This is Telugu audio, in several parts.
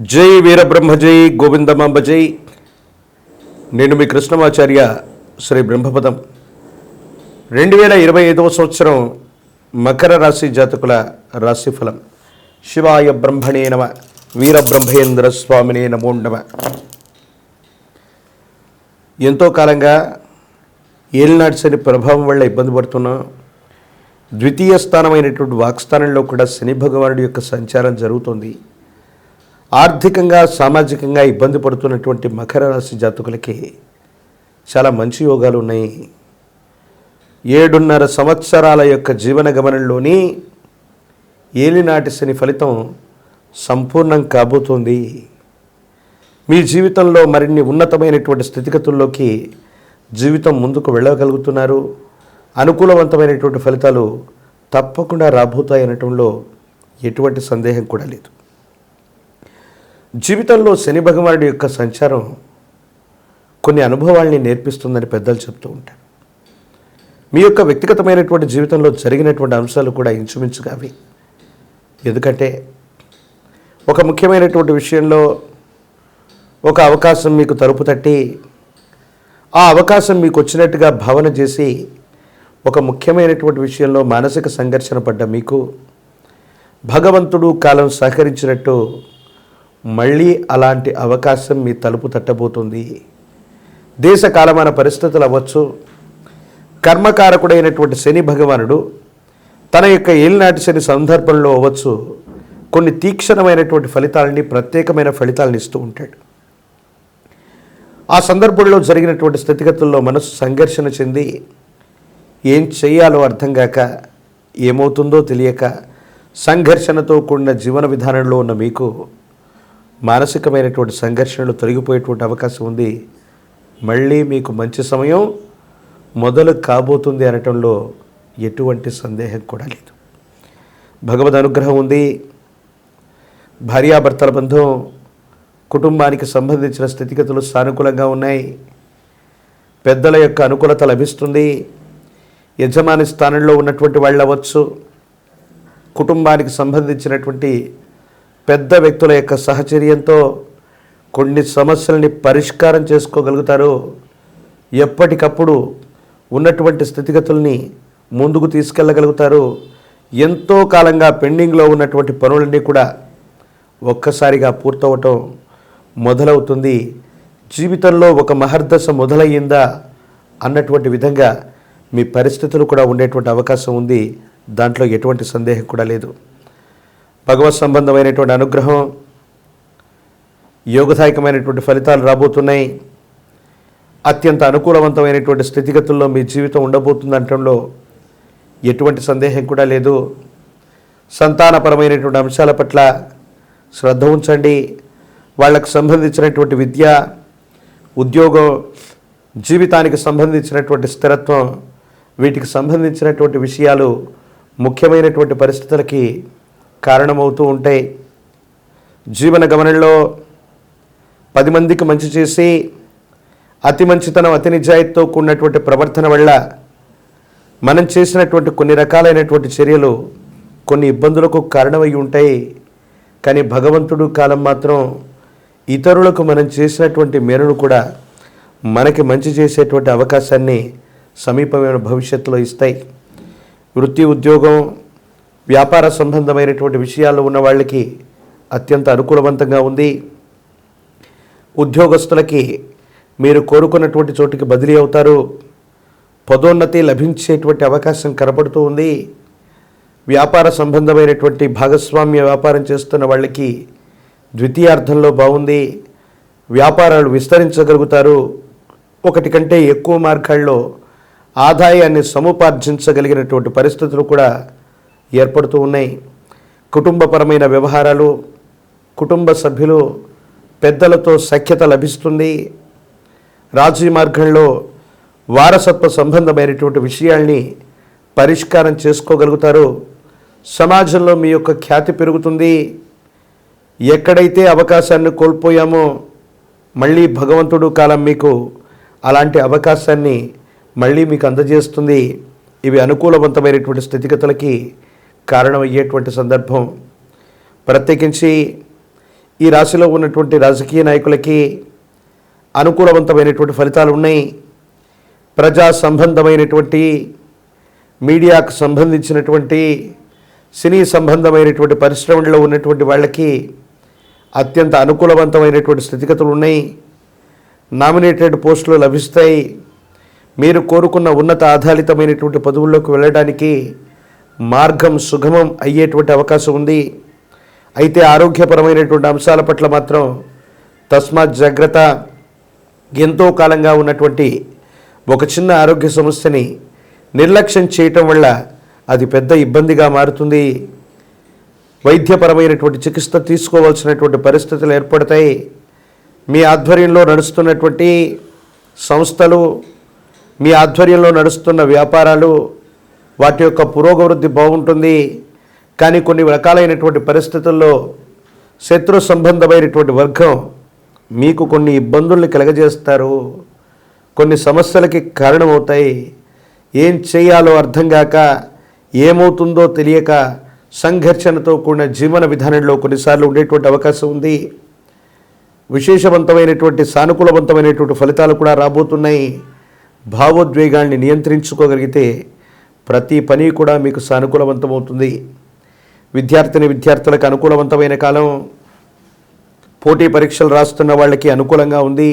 జై వీరబ్రహ్మ జై గోవిందమాంబ జై. నేను మీ కృష్ణమాచార్య శ్రీ బ్రహ్మపదం. రెండు వేల ఇరవై ఐదవ సంవత్సరం మకర రాశి జాతకుల రాశిఫలం. శివాయ బ్రహ్మణే నమ వీరబ్రహ్మేంద్ర స్వామినే నమో నమ. ఎంతో కాలంగా ఏలినాటి శని ప్రభావం వల్ల ఇబ్బంది పడుతున్నాం. ద్వితీయ స్థానమైనటువంటి వాక్స్థానంలో కూడా శని భగవానుడి యొక్క సంచారం జరుగుతుంది. ఆర్థికంగా సామాజికంగా ఇబ్బంది పడుతున్నటువంటి మకర రాశి జాతకులకి చాలా మంచి యోగాలు ఉన్నాయి. ఏడున్నర సంవత్సరాల యొక్క జీవన గమనంలోని ఏలినాటి శని ఫలితం సంపూర్ణం కాబోతోంది. మీ జీవితంలో మరిన్ని ఉన్నతమైనటువంటి స్థితిగతుల్లోకి జీవితం ముందుకు వెళ్ళగలుగుతున్నారు. అనుకూలవంతమైనటువంటి ఫలితాలు తప్పకుండా రాబోతాయి అనటంలో ఎటువంటి సందేహం కూడా లేదు. జీవితంలో శని భగవానుడి యొక్క సంచారం కొన్ని అనుభవాల్ని నేర్పిస్తుందని పెద్దలు చెప్తూ ఉంటారు. మీ యొక్క వ్యక్తిగతమైనటువంటి జీవితంలో జరిగినటువంటి అంశాలు కూడా ఇంచుమించుగా అవి. ఎందుకంటే ఒక ముఖ్యమైనటువంటి విషయంలో ఒక అవకాశం మీకు తలుపు తట్టి ఆ అవకాశం మీకు వచ్చినట్టుగా భావన చేసి ఒక ముఖ్యమైనటువంటి విషయంలో మానసిక సంఘర్షణ పడ్డ మీకు భగవంతుడు కాలం సహకరించినట్టు మళ్ళీ అలాంటి అవకాశం మీ తలుపు తట్టబోతుంది. దేశ కాలమాన పరిస్థితులు అవ్వచ్చు. కర్మకారకుడైనటువంటి శని భగవానుడు తన యొక్క ఏలినాటి శని సందర్భంలో అవ్వచ్చు. కొన్ని తీక్షణమైనటువంటి ఫలితాలని ప్రత్యేకమైన ఫలితాలను ఇస్తూ ఉంటాడు. ఆ సందర్భంలో జరిగినటువంటి స్థితిగతుల్లో మనసు సంఘర్షణ చెంది ఏం చేయాలో అర్థం కాక ఏమవుతుందో తెలియక సంఘర్షణతో కూడిన జీవన విధానంలో ఉన్న మీకు మానసికమైనటువంటి సంఘర్షణలు తొలగిపోయేటువంటి అవకాశం ఉంది. మళ్ళీ మీకు మంచి సమయం మొదలు కాబోతుంది అనటంలో ఎటువంటి సందేహం కూడా లేదు. భగవద్ అనుగ్రహం ఉంది. భార్యాభర్తల బంధం కుటుంబానికి సంబంధించిన స్థితిగతులు సానుకూలంగా ఉన్నాయి. పెద్దల యొక్క అనుకూలత లభిస్తుంది. యజమాని స్థానంలో ఉన్నటువంటి వాళ్ళు అవ్వచ్చు కుటుంబానికి సంబంధించినటువంటి పెద్ద వ్యక్తుల యొక్క సహచర్యంతో కొన్ని సమస్యల్ని పరిష్కారం చేసుకోగలుగుతారు. ఎప్పటికప్పుడు ఉన్నటువంటి స్థితిగతుల్ని ముందుకు తీసుకెళ్ళగలుగుతారు. ఎంతో కాలంగా పెండింగ్లో ఉన్నటువంటి పనులన్నీ కూడా ఒక్కసారిగా పూర్తవటం మొదలవుతుంది. జీవితంలో ఒక మహర్దశ మొదలయ్యిందా అన్నటువంటి విధంగా మీ పరిస్థితులు కూడా ఉండేటువంటి అవకాశం ఉంది. దాంట్లో ఎటువంటి సందేహం కూడా లేదు. భగవత్ సంబంధమైనటువంటి అనుగ్రహం యోగదాయకమైనటువంటి ఫలితాలు రాబోతున్నాయి. అత్యంత అనుకూలవంతమైనటువంటి స్థితిగతుల్లో మీ జీవితం ఉండబోతుంది అనటంలో ఎటువంటి సందేహం కూడా లేదు. సంతానపరమైనటువంటి అంశాల పట్ల శ్రద్ధ ఉంచండి. వాళ్ళకు సంబంధించినటువంటి విద్య ఉద్యోగం జీవితానికి సంబంధించినటువంటి స్థిరత్వం వీటికి సంబంధించినటువంటి విషయాలు ముఖ్యమైనటువంటి పరిస్థితులకి కారణమవుతూ ఉంటాయి జీవన గమనంలో పది మందికి మంచి చేసి అతి మంచితనం అతి నిజాయితీతో కూడినటువంటి ప్రవర్తన వల్ల మనం చేసినటువంటి కొన్ని రకాలైనటువంటి చర్యలు కొన్ని ఇబ్బందులకు కారణమై ఉంటాయి. కానీ భగవంతుడు కాలం మాత్రం ఇతరులకు మనం చేసినటువంటి మేలును కూడా మనకి మంచి చేసేటువంటి అవకాశాన్ని సమీపమైన భవిష్యత్తులో ఇస్తాయి. వృత్తి ఉద్యోగం వ్యాపార సంబంధమైనటువంటి విషయాల్లో ఉన్న వాళ్ళకి అత్యంత అనుకూలవంతంగా ఉంది. ఉద్యోగస్తులకి మీరు కోరుకున్నటువంటి చోటికి బదిలీ అవుతారు. పదోన్నతి లభించేటువంటి అవకాశం కనపడుతూ ఉంది. వ్యాపార సంబంధమైనటువంటి భాగస్వామ్య వ్యాపారం చేస్తున్న వాళ్ళకి ద్వితీయార్థంలో బాగుంది. వ్యాపారాలు విస్తరించగలుగుతారు. ఒకటి కంటే ఎక్కువ మార్గాల్లో ఆదాయాన్ని సముపార్జించగలిగినటువంటి పరిస్థితులు కూడా ఏర్పడుతూ ఉన్నాయి. కుటుంబపరమైన వ్యవహారాలు కుటుంబ సభ్యులు పెద్దలతో సఖ్యత లభిస్తుంది. రాజీ మార్గంలో వారసత్వ సంబంధమైనటువంటి విషయాల్ని పరిష్కారం చేసుకోగలుగుతారు. సమాజంలో మీ యొక్క ఖ్యాతి పెరుగుతుంది. ఎక్కడైతే అవకాశాన్ని కోల్పోయామో మళ్ళీ భగవంతుడు కాలం మీకు అలాంటి అవకాశాన్ని మళ్ళీ మీకు అందజేస్తుంది. ఇవి అనుకూలవంతమైనటువంటి స్థితిగతులకి కారణమయ్యేటువంటి సందర్భం. ప్రత్యేకించి ఈ రాశిలో ఉన్నటువంటి రాజకీయ నాయకులకి అనుకూలవంతమైనటువంటి ఫలితాలు ఉన్నాయి. ప్రజా సంబంధమైనటువంటి మీడియాకు సంబంధించినటువంటి సినీ సంబంధమైనటువంటి పరిశ్రమల్లో ఉన్నటువంటి వాళ్ళకి అత్యంత అనుకూలవంతమైనటువంటి స్థితిగతులు ఉన్నాయి. నామినేటెడ్ పోస్టులు లభిస్తాయి. మీరు కోరుకున్న ఉన్నత ఆధారితమైనటువంటి పదవుల్లోకి వెళ్ళడానికి మార్గం సుగమం అయ్యేటువంటి అవకాశం ఉంది. అయితే ఆరోగ్యపరమైనటువంటి అంశాల పట్ల మాత్రం తస్మాత్ జాగ్రత్త ఎంతో కాలంగా ఉన్నటువంటి ఒక చిన్న ఆరోగ్య సమస్యని నిర్లక్ష్యం చేయటం వల్ల అది పెద్ద ఇబ్బందిగా మారుతుంది. వైద్యపరమైనటువంటి చికిత్స తీసుకోవాల్సినటువంటి పరిస్థితులు ఏర్పడతాయి. మీ ఆధ్వర్యంలో నడుస్తున్నటువంటి సంస్థలు మీ ఆధ్వర్యంలో నడుస్తున్న వ్యాపారాలు వాటి యొక్క పురోగవృద్ధి బాగుంటుంది. కానీ కొన్ని రకాలైనటువంటి పరిస్థితుల్లో శత్రు సంబంధమైనటువంటి వర్గం మీకు కొన్ని ఇబ్బందుల్ని కలగజేస్తారు. కొన్ని సమస్యలకి కారణమవుతాయి. ఏం చేయాలో అర్థం కాక ఏమవుతుందో తెలియక సంఘర్షణతో కూడిన జీవన విధానంలో కొన్నిసార్లు ఉండేటువంటి అవకాశం ఉంది. విశేషవంతమైనటువంటి సానుకూలవంతమైనటువంటి ఫలితాలు కూడా రాబోతున్నాయి. భావోద్వేగాల్ని నియంత్రించుకోగలిగితే ప్రతి పని కూడా మీకు సానుకూలవంతమవుతుంది. విద్యార్థిని విద్యార్థులకు అనుకూలవంతమైన కాలం పోటీ పరీక్షలు రాస్తున్న వాళ్ళకి అనుకూలంగా ఉంది.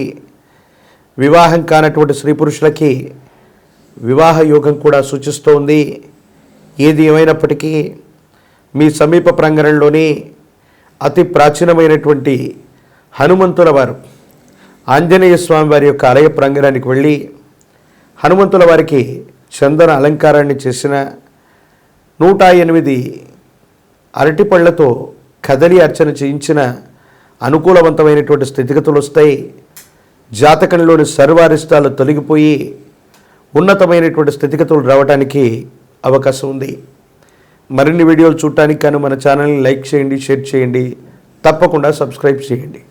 వివాహం కానటువంటి స్త్రీ పురుషులకి వివాహ యోగం కూడా సూచిస్తోంది. ఏది ఏమైనప్పటికీ మీ సమీప ప్రాంగణంలోని అతి ప్రాచీనమైనటువంటి హనుమంతుల వారు ఆంజనేయ స్వామి వారి యొక్క ఆలయ ప్రాంగణానికి వెళ్ళి హనుమంతుల వారికి చందన అలంకారాన్ని చేసిన నూట ఎనిమిది అరటిపళ్ళతో కదలి అర్చన చేయించిన అనుకూలవంతమైనటువంటి స్థితిగతులు వస్తాయి. జాతకంలోని సర్వారిష్టాలు తొలగిపోయి ఉన్నతమైనటువంటి స్థితిగతులు రావడానికి అవకాశం ఉంది. మరిన్ని వీడియోలు చూడటానికి కానీ మన ఛానల్ని లైక్ చేయండి షేర్ చేయండి. తప్పకుండా సబ్స్క్రైబ్ చేయండి.